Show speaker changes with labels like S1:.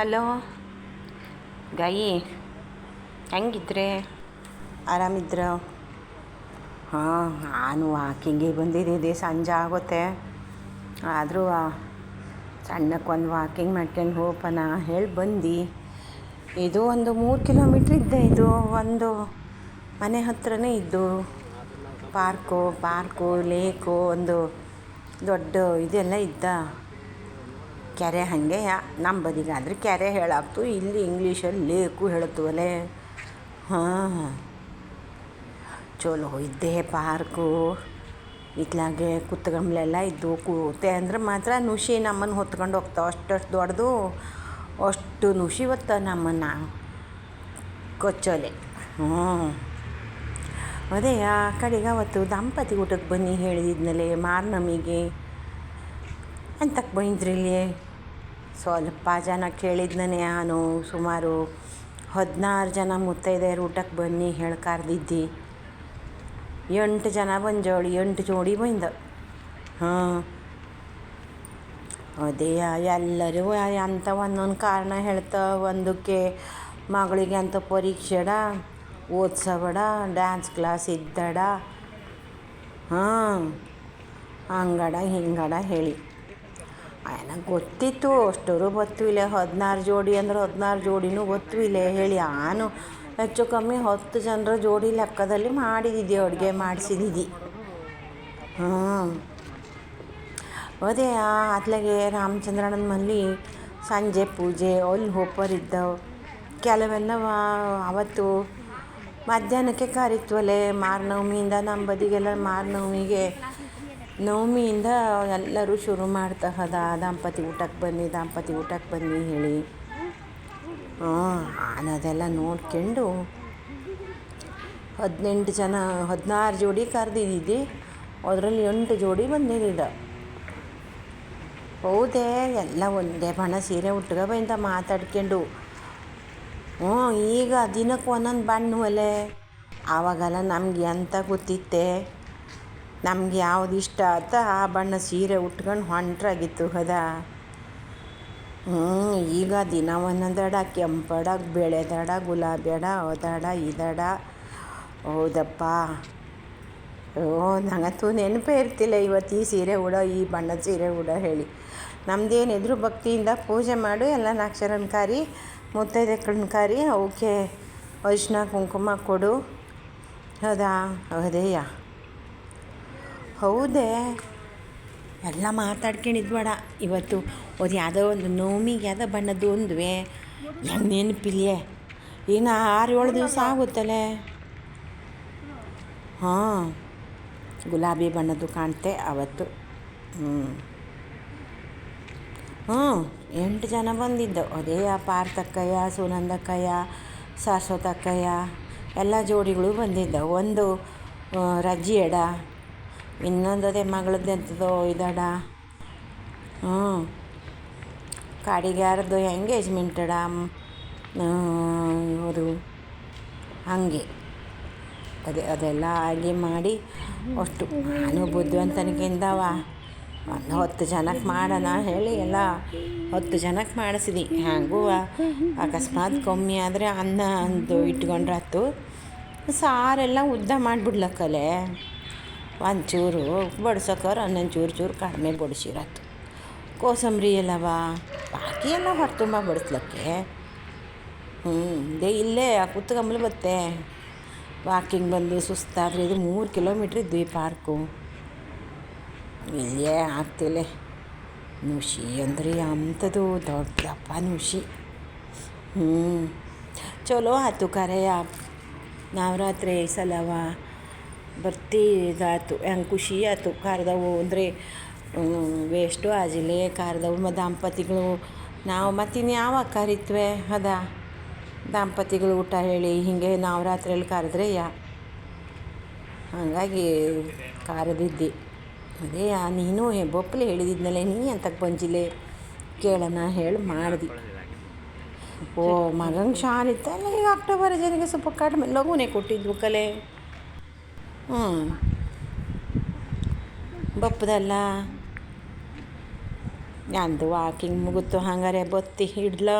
S1: Hello? ಗಾಯಿ, ಹೆಂಗಿದ್ರೆ? ಆರಾಮಿದ್ರ? ಹಾಂ, ನಾನು ವಾಕಿಂಗಿಗೆ ಬಂದಿದ್ದೆ ಸಂಜೆ ಆಗುತ್ತೆ. ಆದರೂ ಸಣ್ಣಕ್ಕೆ ಒಂದು ವಾಕಿಂಗ್ ಮಾಡ್ಕೊಂಡು ಹೋಪನ ಹೇಳಿ ಬಂದು. ಇದು ಒಂದು ಮೂರು ಕಿಲೋಮೀಟ್ರ್ ಇದ್ದೆ ಇದು ಒಂದು ಮನೆ ಹತ್ರನೇ ಇದ್ದು ಪಾರ್ಕು ಪಾರ್ಕು, ಲೇಕು, ಒಂದು ದೊಡ್ಡ ಇದೆಲ್ಲ ಇದ್ದ. ಕೆರೆ ಹಾಗೆ ನಮ್ಮ ಬದಿಗಾದ್ರೆ ಕೆರೆ ಹೇಳಾಕ್ತು ಇಲ್ಲಿ ಇಂಗ್ಲೀಷಲ್ಲಿ ಲೇಕು ಹೇಳುತ್ತವಲ್ಲೇ ಹಾಂ ಚಲೋ ಇದ್ದೇ ಪಾರ್ಕು. ಇತ್ಲಾಗೆ ಕುತ್ತಗಂಬ್ಲೆಲ್ಲ ಇದ್ದು ಕೂತೆ ಅಂದ್ರೆ ಮಾತ್ರ ನುಷಿ ನಮ್ಮನ್ನು ಹೊತ್ಕೊಂಡು ಹೋಗ್ತಾವೆ. ಅಷ್ಟು ದೊಡ್ಡದು, ಅಷ್ಟು ನುಷಿ ಹೊತ್ತ ನಮ್ಮನ್ನು ಕೊಚ್ಚೋಲೆ. ಹ್ಞೂ. ಅದೇ ಆ ಕಡೆಗೆ ಅವತ್ತು ದಂಪತಿ ಊಟಕ್ಕೆ ಬನ್ನಿ ಹೇಳಿದ್ನಲ್ಲೇ ಮಾರ್ನಮಿಗೆ. ಅಂತಕ್ಕೆ ಬಂದ್ರಿ ಇಲ್ಲಿ ಸ್ವಲ್ಪ ಜನ ಕೇಳಿದ್ನೇ ನಾನು ಸುಮಾರು ಹದಿನಾರು ಜನ ಮುತ್ತೈದೆಯರು ಊಟಕ್ಕೆ ಬನ್ನಿ ಹೇಳಿ ಎಂಟು ಜನ ಬಂದು ಜೋಡಿ ಎಂಟು ಜೋಡಿ ಬಂದ. ಹಾಂ. ಅದೇ ಎಲ್ಲರೂ ಅಂತ ಒಂದೊಂದು ಕಾರಣ ಹೇಳ್ತಾ ಒಂದಕ್ಕೆ ಮಗಳಿಗೆ ಅಂತ ಪರೀಕ್ಷೆಡ ಓದ್ಸಬೇಡ ಡ್ಯಾನ್ಸ್ ಕ್ಲಾಸ್ ಇದ್ದಡ. ಹಾಂ. ಹಂಗಡ, ಹಿಂಗಡ ಹೇಳಿ. ನನಗೆ ಗೊತ್ತಿತ್ತು, ಅಷ್ಟರು ಗೊತ್ತಿಲ್ಲ, ಹದಿನಾರು ಜೋಡಿ ಅಂದ್ರೆ ಹದಿನಾರು ಜೋಡಿನೂ ಗೊತ್ತಿಲ್ಲ ಹೇಳಿ. ನಾನು ಹೆಚ್ಚು ಕಮ್ಮಿ ಹತ್ತು ಜನರ ಜೋಡಿ ಲೆಕ್ಕದಲ್ಲಿ ಮಾಡಿದ್ದಿದ್ದೆ ಅಡುಗೆ ಮಾಡಿಸಿದ್ದಿದ್ದಿ ಹ್ಞೂ ಅದೇ ಆತ್ಲಾಗೆ ರಾಮಚಂದ್ರನ ಮನೇಲಿ ಸಂಜೆ ಪೂಜೆ, ಅಲ್ಲಿ ಹೋಪರಿದ್ದವು ಕೆಲವೆಲ್ಲ ಅವತ್ತು ಮಧ್ಯಾಹ್ನಕ್ಕೆ ಕರಿತ್ವಲೆ, ಮಾರನವಮಿಯಿಂದ ನಮ್ಮ ಬದಿಗೆಲ್ಲ ಮಾರ್ನವಮಿಗೆ ನವಮಿಯಿಂದ ಎಲ್ಲರೂ ಶುರು ಮಾಡ್ತಾ ಅದ ದಾಂಪತಿ ಊಟಕ್ಕೆ ಬನ್ನಿ ದಾಂಪತಿ ಊಟಕ್ಕೆ ಬನ್ನಿ ಹೇಳಿ. ಹಾಂ ಅದೆಲ್ಲ ನೋಡ್ಕೊಂಡು ಹದಿನೆಂಟು ಜನ, ಹದಿನಾರು ಜೋಡಿ ಕರೆದಿದ್ದಿದ್ದೆ. ಅದರಲ್ಲಿ ಎಂಟು ಜೋಡಿ ಬಂದಿದ್ದ ಹೌದೇ, ಎಲ್ಲ ಒಂದೇ ಬಣ್ಣ ಸೀರೆ ಉಟ್ಕ ಬಂದ ಮಾತಾಡ್ಕೊಂಡು. ಹ್ಞೂ, ಈಗ ದಿನಕ್ಕೆ ಒಂದೊಂದು ಬಣ್ಣ ಒಲೆ ಆವಾಗೆಲ್ಲ ನಮ್ಗೆ ಎಂತ ಗೊತ್ತಿತ್ತೆ? ನಮ್ಗೆ ಯಾವ್ದು ಇಷ್ಟ ಅಂತ ಆ ಬಣ್ಣ ಸೀರೆ ಉಟ್ಕೊಂಡು ಹೊಂಟ್ರಾಗಿತ್ತು, ಹದ? ಹ್ಞೂ ಈಗ ದಿನ ಒಂದೊಂದು ದಡ ಕೆಂಪಡ ಬೆಳೆದಡ ಗುಲಾಬಿ ಅಡ ಇದಡ. ಹೌದಪ್ಪ. ಓ ನನಗಂತೂ ನೆನಪೇ ಇರ್ತಿಲ್ಲ ಇವತ್ತು ಈ ಸೀರೆ ಉಡೋ, ಈ ಬಣ್ಣದ ಸೀರೆ ಉಡೋ ಹೇಳಿ. ನಮ್ದೇನಿದ್ರು ಭಕ್ತಿಯಿಂದ ಪೂಜೆ ಮಾಡು, ಎಲ್ಲ ನಾಕ್ಷರನ ಕಾರಿ ಮುತ್ತೈದೆ ಕಣ್ಕಾರಿ ಅವಕ್ಕೆ ಅರಿಶಿನ ಕುಂಕುಮ ಕೊಡು. ಹೌದಾ? ಹೌದೇಯ? ಹೌದೇ. ಎಲ್ಲ ಮಾತಾಡ್ಕೊಂಡಿದ್ಬೇಡ ಇವತ್ತು ಅದು ಯಾವುದೋ ಒಂದು ನೋಮಿಗೆ ಯಾವುದೋ ಬಣ್ಣದ್ದು ಒಂದುವೆ. ಹೆಂಗೆ ನೆನಪಿಲ್ಯೆ ಇನ್ನು ಆರು ಏಳು ದಿವಸ ಆಗುತ್ತಲ್ಲೇ ಹಾಂ. ಗುಲಾಬಿ ಬಣ್ಣದ್ದು ಕಾಣ್ತೆ ಅವತ್ತು. ಹ್ಞೂ ಹ್ಞೂ ಎಂಟು ಜನ ಬಂದಿದ್ದು. ಅದೇ ಪಾರ್ಥಕ್ಕಯ್ಯ ಸುನಂದಕ್ಕಯ್ಯ, ಶಾಶ್ವತಕ್ಕಯ್ಯ, ಎಲ್ಲ ಜೋಡಿಗಳು ಬಂದಿದ್ದವು. ಒಂದು ರಜ್ಜಿ ಎಡ ಇನ್ನೊಂದು ಅದೇ ಮಗಳದ್ದು ಎಂಥದೋ ಇದಡ. ಹ್ಞೂ ಕಾಡಿಗೆ ಯಾರದ್ದು ಎಂಗೇಜ್ಮೆಂಟ್ ಅಡ ಇವರು. ಹಾಗೆ. ಅದೇ, ಅದೆಲ್ಲ ಆಗಿ ಮಾಡಿ ಅಷ್ಟು ನಾನು ಬುದ್ಧಿವಂತನಿಗಿಂದವ? ಒಂದು ಹತ್ತು ಜನಕ್ಕೆ ಮಾಡೋಣ ಹೇಳಿ ಎಲ್ಲ ಹತ್ತು ಜನಕ್ಕೆ ಮಾಡಿಸಿದಿ. ಹಾಗೂ ಅಕಸ್ಮಾತ್ ಕಮ್ಮಿ ಆದರೆ ಅನ್ನ ಒಂದು ಇಟ್ಕೊಂಡ್ರಾತು ಸಾರೆಲ್ಲ ಉದ್ದ ಮಾಡಿಬಿಡ್ಲಕ್ಕಲೆ ಒಂಚೂರು ಬಡ್ಸೋಕವ್ರು ಒಂದೊಂದು ಚೂರು ಚೂರು ಕಡಿಮೆ ಬಡಿಸಿರತ್ತು. ಕೋಸಂಬರಿ ಎಲ್ಲವ? ಬಾಕಿ ಎಲ್ಲ ಹೊಟ್ಟೆ ತುಂಬ ಬಡಿಸ್ಲಕ್ಕೆ ಹ್ಞೂ ಇಲ್ಲೇ ಕುತ್ಕೊಂಬಲ್ ಬತ್ತೆ. ವಾಕಿಂಗ್ ಬಂದು ಸುಸ್ತಾದರೆ ಇದು ಮೂರು ಕಿಲೋಮೀಟ್ರ್ ಇದ್ವಿ ಪಾರ್ಕು. ಇಲ್ಲೇ ಆಗ್ತಿಲ್ಲ. ನುಷಿ ಅಂದರೆ ಅಂಥದ್ದು ದೊಡ್ಡಪ್ಪ ನುಷಿ. ಹ್ಞೂ ಚಲೋ ಆಯ್ತು ಕರೆಯ. ನವರಾತ್ರಿ ಸಲವ? ಬರ್ತಿ ಇದಾಯ್ತು ಹೆಂಗೆ ಖುಷಿ ಆಯ್ತು. ಖಾರದವು ಅಂದರೆ ವೇಸ್ಟು ಆಜಿಲೆ ಮತ್ತು ದಾಂಪತಿಗಳು. ನಾವು ಮತ್ತಿನ್ನು ಯಾವಾಗ ಕರಿತ್ವೆ ಅದ? ದಾಂಪತಿಗಳು ಊಟ ಹೇಳಿ, ಹೀಗೆ ರಾತ್ರಿಯಲ್ಲಿ ಕರೆದ್ರೆ ಯಾ? ಹಾಗಾಗಿ ಕಾರದಿದ್ದೆ. ಅದೇ ನೀನು ಬೊಪ್ಪಲೆ ಹೇಳಿದಿದ್ನಲ್ಲೇ ನೀ ಅಂತಕ್ಕೆ ಬಂಜಿಲೆ? ಕೇಳೋಣ ಹೇಳಿ, ಮಾಡ್ದಿ. ಓ, ಮಗಂಗೆ ಶಾನ್ ಇತ್ತಲ್ಲ, ಈಗ ಅಕ್ಟೋಬರ್ ಜನಗೆ ಸ್ವಲ್ಪ ಕಡಿಮೆ ಲಘುನೇ ಕೊಟ್ಟಿದ್ವು ಕಲೆ. ಹ್ಞೂ ಬಪ್ಪದಲ್ಲ. ನಂದು ವಾಕಿಂಗ್ ಮುಗಿತು ಹಂಗಾರೆ ಬತ್ತಿ ಇಡ್ಲಾ